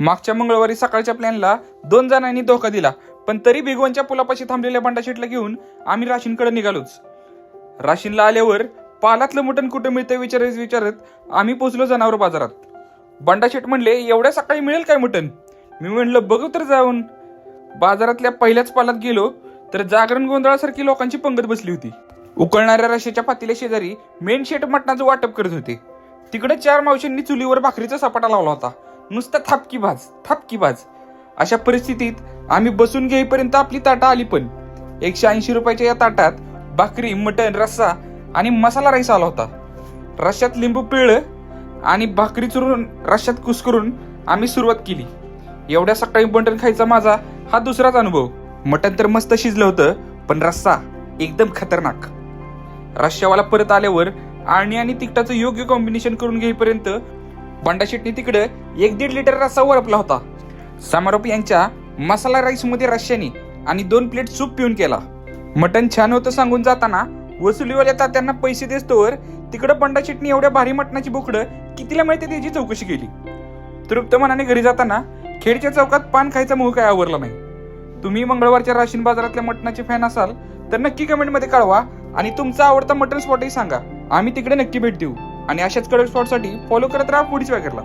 मागच्या मंगळवारी सकाळच्या प्लॅनला दोन जणांनी धोका दिला पण तरी भिगवणच्या पुलापाशी थांबलेल्या बंडाशेटला घेऊन आम्ही राशीनकडे निघालोच. राशीनला आल्यावर पालातलं मटण कुठं मिळतं विचारत विचारत आम्ही पोचलो जनावर बाजारात. बंडाशेट म्हणले एवढ्या सकाळी मिळेल काय मटण? मी म्हणलं बघू तर जाऊन. बाजारातल्या पहिल्याच पालात गेलो तर जागरण गोंधळासारखी लोकांची पंगत बसली होती. उकळणाऱ्या रशेच्या पातील्या शेजारी मेन शेट मटणाचं वाटप करत होते. तिकडे चार मावशींनी चुलीवर भाकरीचा सपाटा लावला होता. नुसता थापकी भाज थापकी भाज अशा परिस्थितीत आम्ही बसून घेईपर्यंत आपली ताटा आली पण. एकशे ऐंशी रुपयाच्या या ताटात भाकरी मटण रस्सा आणि मसाला राईस आला होता. रश्यात लिंबू पिळलं आणि भाकरी चुरून रश्यात कुस्करून आम्ही सुरुवात केली. एवढ्या सकाळी मटण खायचा माझा हा दुसराच अनुभव. मटण तर मस्त शिजलं होतं पण रस्सा एकदम खतरनाक. रश्यावाला परत आल्यावर आणि आणि तिखटाचं योग्य कॉम्बिनेशन करून घेईपर्यंत बंडा तिकडं तिकडे एक दीड लिटर रस्सा वरपला होता. समारोप यांच्या मसाला राईसमध्ये रश्याने आणि दोन प्लेट सूप पिऊन केला. मटण छान होतं सांगून जाताना वसुलीवाल्या तात्यांना पैसे देतोवर तिकडं बंडा एवढ्या भारी मटणाची बोकडं कितीला मिळते त्याची चौकशी केली. तृप्त मनाने घरी जाताना खेडच्या चौकात पान खायचा मोह काय आवरला नाही. तुम्ही मंगळवारच्या राशीन बाजारातल्या मटणाचे फॅन असाल तर नक्की कमेंटमध्ये कळवा आणि तुमचा आवडता मटण स्पॉटही सांगा. आम्ही तिकडे नक्की भेट देऊ. आणि अशाच कडक स्पॉटसाठी फॉलो करत राहा पुढीच वॅगरला